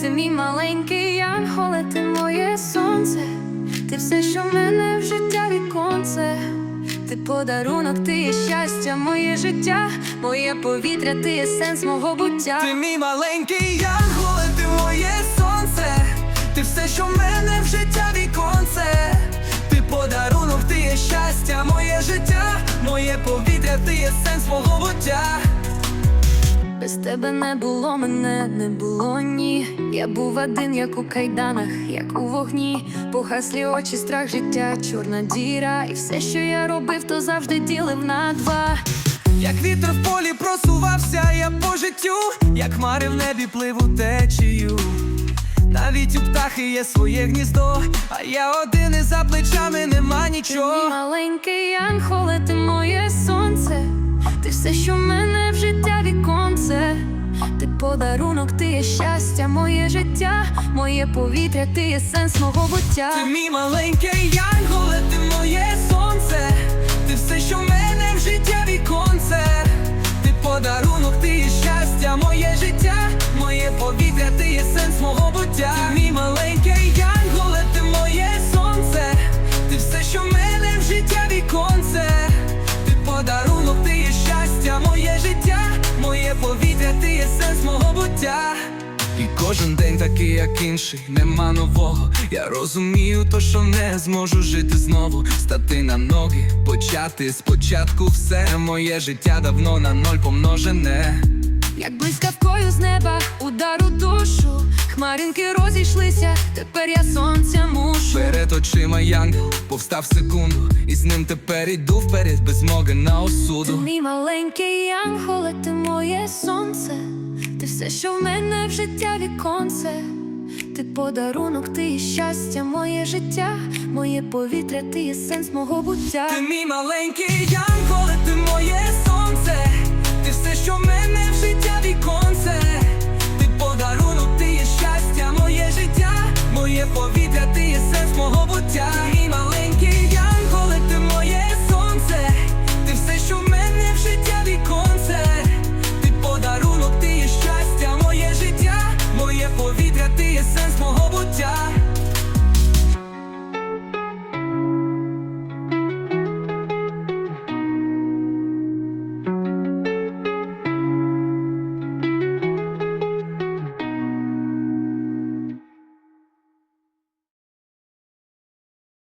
Ти мій маленький янголе, ти моє сонце, ти все, що в мене в життя віконце, ти подарунок, ти є щастя, моє життя, моє повітря, ти є сенс мого буття. Ти мій маленький янголе, ти моє сонце, ти все, що в мене в життя віконце, ти подарунок, ти є щастя, моє життя, моє повітря, ти є сенс мого буття. Без тебе не було мене, не було ні. Я був один, як у кайданах, як у вогні. Погаслі очі, страх життя, чорна діра. І все, що я робив, то завжди ділив на два. Як вітер в полі просувався я по життю, як хмари в небі пливу течію. Навіть у птахи є своє гніздо, а я один і за плечами нема Ти мій нічого. маленький янголе, ти моє сонце. Ти все, що в мене в життя віконце. Подарунок, ти є щастя, моє життя, моє повітря, ти є сенс мого буття. Ти мій маленький янголе, ти моє сонце, ти все, що такий, як інший, нема нового. Я розумію, то що не зможу жити знову, стати на ноги, почати спочатку все моє життя давно на ноль помножене. Як блискавкою з неба, удар у душу, хмаринки розійшлися, тепер я сонця мушу. Перед очима янгел повстав секунду, і з ним тепер іду вперед без моги на Ти осуду. мій маленький янголе, ти моє сонце, ти все, що в мене в життя віконце. Ти подарунок, ти є щастя, моє життя, моє повітря, ти є сенс мого буття. Ти мій маленький янголе, ти моє сонце, ти все, що в мене в життя віконце, ти подарунок, ти є щастя, моє життя, моє повітря, ти є